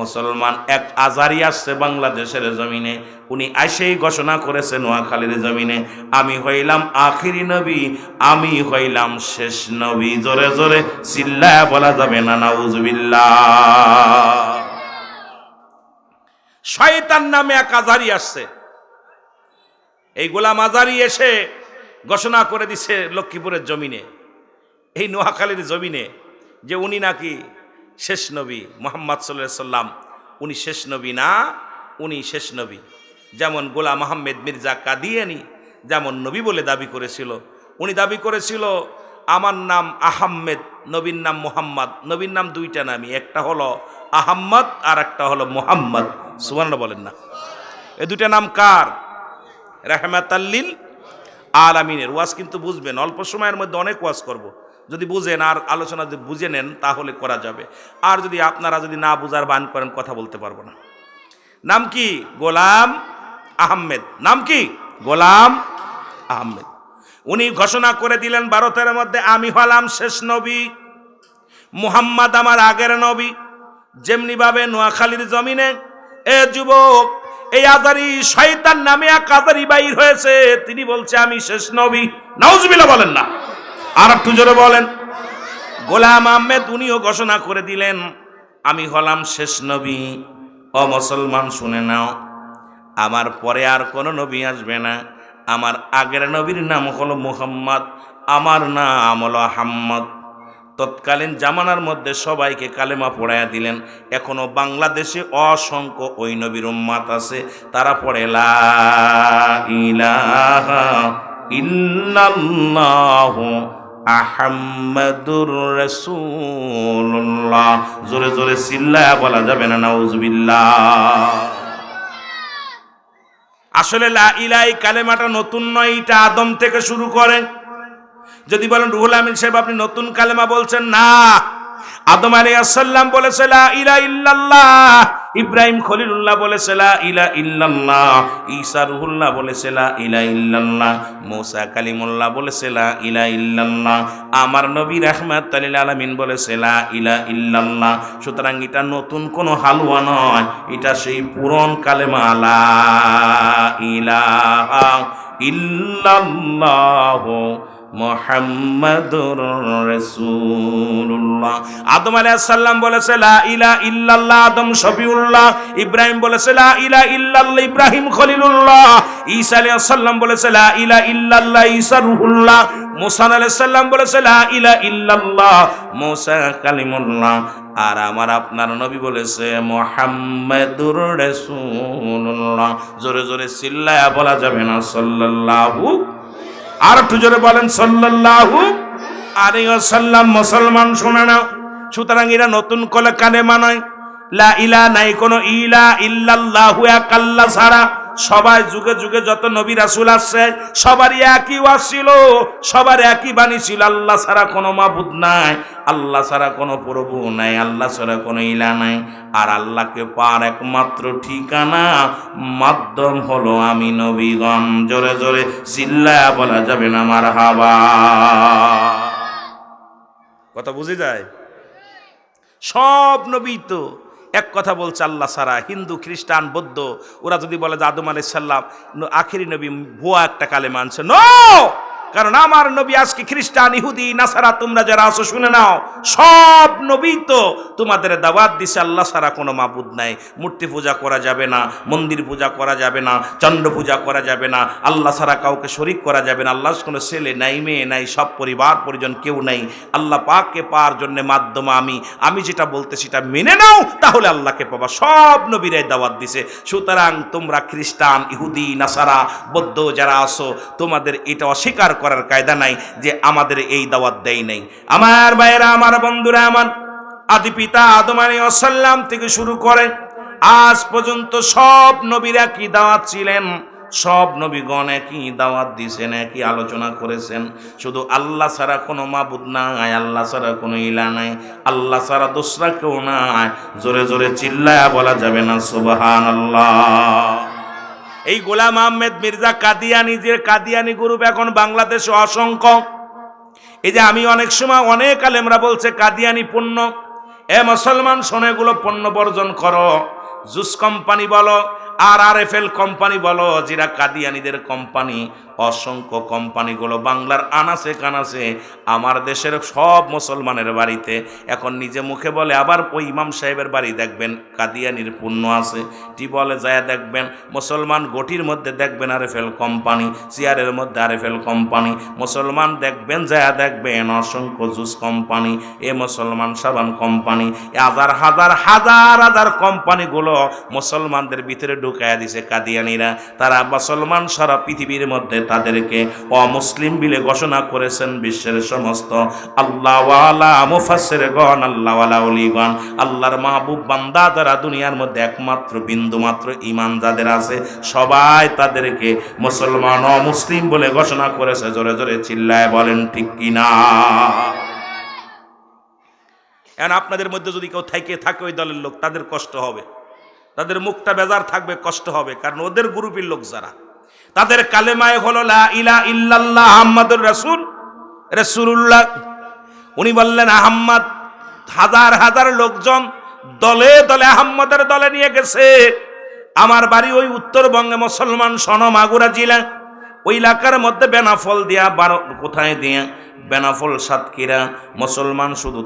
মুসলমান এক আজারি আসছে বাংলাদেশের জমিনে। উনি আইসেই ঘোষণা করেছে নোয়াখালীর জমিনে। আমি হইলাম আখিরি নবী, আমি হইলাম শেষ নবী। জোরে জোরে চিল্লা বলা যাবে না, নাউজুবিল্লাহ। শয়তান নামে এক আজারি আসছে। এই গোলাম আজারি এসে ঘোষণা করে দিছে লক্ষ্মীপুরের জমিনে, এই নোয়াখালীর জমিনে, যে উনি নাকি শেষ নবী মোহাম্মদ সাল্লাহ সাল্লাম উনি শেষ নবী না, উনি শেষ নবী। যেমন গোলাম আহমেদ মির্জা কাদিয়ানি, যেমন নবী বলে দাবি করেছিল। উনি দাবি করেছিল, আমার নাম আহম্মেদ নবীর নাম মোহাম্মদ। নবীর নাম দুইটা নামই, একটা হলো আহম্মদ আর একটা হলো মোহাম্মদ। সুবর্ণ বলেন না। এ দুইটা নাম কার? রাহমাতাল্লিল আলামিনের। ওয়াজ কিন্তু বুঝবেন, অল্প সময়ের মধ্যে অনেক ওয়াজ করব। যদি বুঝেন আর আলোচনা যদি বুঝে নেন, তাহলে করা যাবে। আর যদি আপনারা যদি না বুঝার বান করেন, কথা বলতে পারব না। নাম কি? গোলাম আহমেদ। নাম কি? গোলাম আহমেদ। উনি ঘোষণা করে দিলেন, ভারতের মধ্যে আমি হলাম শেষ নবী, মুহাম্মদ আমার আগের নবী। যেমনিভাবে নোয়াখালীর জমিনে এ যুবক, এই আজারি শয়তান নামে এক আজারি বাইর হয়েছে, তিনি বলছে, আমি শেষ নবী। নাউজুবিল্লাহ বলেন না। আর একটু জোরে বলেন। গোলাম আহমেদ উনিও ঘোষণা করে দিলেন, আমি হলাম শেষ নবী। ও মুসলমান, শুনে নাও, আমার পরে আর কোনো নবী আসবে না। আমার আগের নবীর নাম হলো মুহাম্মদ, আমার নাম হলো হাম্মদ তৎকালীন জামানার মধ্যে সবাইকে কালেমা পড়াইয়া দিলেন। এখনও বাংলাদেশে অসংখ্য ওই নবীর উম্মাত আছে। তারা পড়ে, লা ইলাহা আহাম্মাদুর রাসূলুল্লাহ। জোরে জোরে চিল্লায়া বলা যাবে না, নাউজুবিল্লাহ। আসলে লা ইলাই কালেমাটা নতুন নয়, এটা আদম থেকে শুরু করেন যদি বলেন রুহুল আমিন সাহেব, আপনি নতুন কালেমা বলছেন, না। আদম আলী আসাল্লাম বলেছে, লা ইলা ইল্লাল্লাহ। ইব্রাহিম খলিলুল্লাহ বলেছে, লা ইলা ইল্লাল্লাহ। ঈসা রুহুল্লাহ বলেছে, লা ইলা ইল্লাল্লাহ। মূসা কালিমুল্লাহ বলেছে, লা ইলা ইল্লাল্লাহ। আমার নবী রাহমাত আলিল আলামিন বলেছে, লা ইলা ইল্লাল্লাহ। সুতরাং এটা নতুন কোনো হালুয়া নয়, এটা সেই পুরন কালেমা, লা ইলাহা ইল্লাল্লাহ। মোহাম্মদুর রাসূলুল্লাহ। আদম আলাইহিস সালাম বলেছে, লা ইলা ইল্লাল্লাহ। আদম শফিউল্লাহ। ইব্রাহিম বলেছে, লা ইলা ইল্লাল্লাহ। ইব্রাহিম খলিলুল্লাহ। ঈসা আলাইহিস সালাম বলেছে, লা ইলা ইল্লাল্লাহ। ঈসা রূহুল্লাহ। মুসা আলাইহিস সালাম বলেছে, লা ইলা ইল্লাল্লাহ। মুসা কালিমুল্লাহ। আর আমার আপনার নবী বলেছে, মোহাম্মদুর রাসূলুল্লাহ। জোরে জোরে চিল্লায়া বলা যাবে না, সাল্লাল্লাহু আর একটু জোরে বলেন, সাল্লাল্লাহু আলাইহি ওয়াসাল্লাম, মুসলমান শোনা নাও। সুতরাং এরা নতুন কলে কানে মানায় লা ইলা নাই, কোনো ইলা ইল্লাল্লাহু আল্লাহ ছাড়া। সবাই যুগে যুগে যত নবী রাসূল আসছে, সবারই একই ওয়াজ ছিল, সবার একই বাণী ছিল, আল্লাহ ছাড়া কোনো মাবুদ নাই, আল্লাহ ছাড়া কোনো প্রভু নাই, আল্লাহ ছাড়া কোনো ইলা নাই, আর আল্লাহকে পার একমাত্র ঠিকানা মাধ্যম হলো আমি নবীগণ। জোরে জোরে চিল্লা বলা যাবে না আমার হাবা কথা বুঝে যায়? সব নবী তো এক কথা বলছে আল্লাহ সারা হিন্দু, খ্রিস্টান, বৌদ্ধ, ওরা যদি বলে যে আদম আলাইসাল্লাম আখেরি নবী ভুয়া একটা কালে মানছে নো কারণ আমার নবী আজকে খ্রিস্টান, ইহুদি, নাসারা, তোমরা যারা আছো, শুনে নাও, সব নবী তো তোমাদের দাওয়াত দিছে, আল্লাহ সারা কোনো মাবুদ নাই। মূর্তি পূজা করা যাবে না, মন্দির পূজা করা যাবে না, চন্দ্র পূজা করা যাবে না, আল্লাহ সারা কাউকে শরিক করা যাবে না আল্লাহ কোনো ছেলে নাই, মেয়ে নাই, সব পরিবার পরিজন কেউ নাই। আল্লাহ পাককে পাওয়ার জন্য মাধ্যমে আমি। আমি যেটা বলতে সেটা মেনে নাও, তাহলে আল্লাহকে পাবা। সব নবীরাই দাওয়াত দিছে। সুতরাং তোমরা খ্রিস্টান, ইহুদি, নাসারা, বৌদ্ধ যারা আসো তোমাদের এটা অস্বীকার করার কায়দা নাই যে আমাদের এই দাওয়াত দেয় নাই। আমার ভাইয়েরা, আমার বন্ধুরা, আমার আদি পিতা আদম আলী আসাল্লাম থেকে শুরু করে আজ পর্যন্ত সব নবীরা কি দাওয়াত ছিলেন? সব নবীগণ একই দাওয়াত দিয়েছেন একই আলোচনা করেছেন। শুধু আল্লাহ ছাড়া কোনো মাবুদ নাই, আল্লাহ ছাড়া কোনো ইলা নাই, আল্লাহ ছাড়া দোসরা কেউ নাই। জোরে জোরে চিল্লায়া বলা যাবে না সুবাহান আল্লাহ এই গোলাম আহমেদ মির্জা কাদিয়ানি, যে কাদিয়ানি গ্রুপ এখন বাংলাদেশে অসংখ্য। এই যে আমি অনেক সময় অনেক আলেমরা বলছে, কাদিয়ানি পণ্য। এ মুসলমান সোনেগুলো পণ্য বর্জন করো। জুস কোম্পানি বলো আর আর এফ এল কোম্পানি বলো যেটা কাদিয়ানিদের কোম্পানি অসংখ্য কোম্পানিগুলো বাংলার আনাসে কানাসে, আমার দেশের সব মুসলমানের বাড়িতে। এখন নিজে মুখে বলে, আবার ওই ইমাম সাহেবের বাড়ি দেখবেন, কাদিয়ানির পুণ্য আছে। টি বলে, যায় দেখবেন, মুসলমান গটির মধ্যে দেখবেন আর এফ এল কোম্পানি চেয়ারের মধ্যে আর এফ এল কোম্পানি মুসলমান দেখবেন, যায় দেখবেন, অসংখ্য জুস কোম্পানি এ মুসলমান সাবান কোম্পানি হাজার হাজার হাজার হাজার কোম্পানিগুলো মুসলমানদের ভিতরে ঢুকাইয়া দিছে কাদিয়ানিরা। তারা মুসলমান সারা পৃথিবীর মধ্যে তাদেরকে অমুসলিম বিলে ঘোষণা করেছেন বিশ্বের সমস্ত আল্লাহওয়ালা মুফাসের গণ আল্লাহওয়ালা অলিগণ আল্লাহর মাহবুব বান্দা যারা দুনিয়ার মধ্যে একমাত্র বিন্দু মাত্র ইমান যাদের আছে, সবাই তাদেরকে মুসলমান, অমুসলিম বলে ঘোষণা করেছে। জোরে জোরে চিল্লায় বলেন, ঠিক কিনা এখন আপনাদের মধ্যে যদি কেউ থেকে থাকে ওই দলের লোক, তাদের কষ্ট হবে। তাদের মুখটা বেজার থাকবে, কষ্ট হবে, কারণ ওদের গ্রুপের লোক যারা। তাদের কালেমায় হলো, লা ইলা ইল্লাল্লাহ আহম্মদুর রাসূল। রাসূলুল্লাহ, উনি বললেন, আহম্মদ, হাজার হাজার লোকজন দলে দলে, আহম্মদের দলে নিয়ে গেছে। আমার বাড়ি ওই উত্তরবঙ্গে মুসলমান সনমাগুরা জেলা। ওই এলাকার মধ্যে বেনাফল দিয়া বারো, কোথায় দিয়া? বেনাফল সাতক্ষীরা। মুসলমান শুধু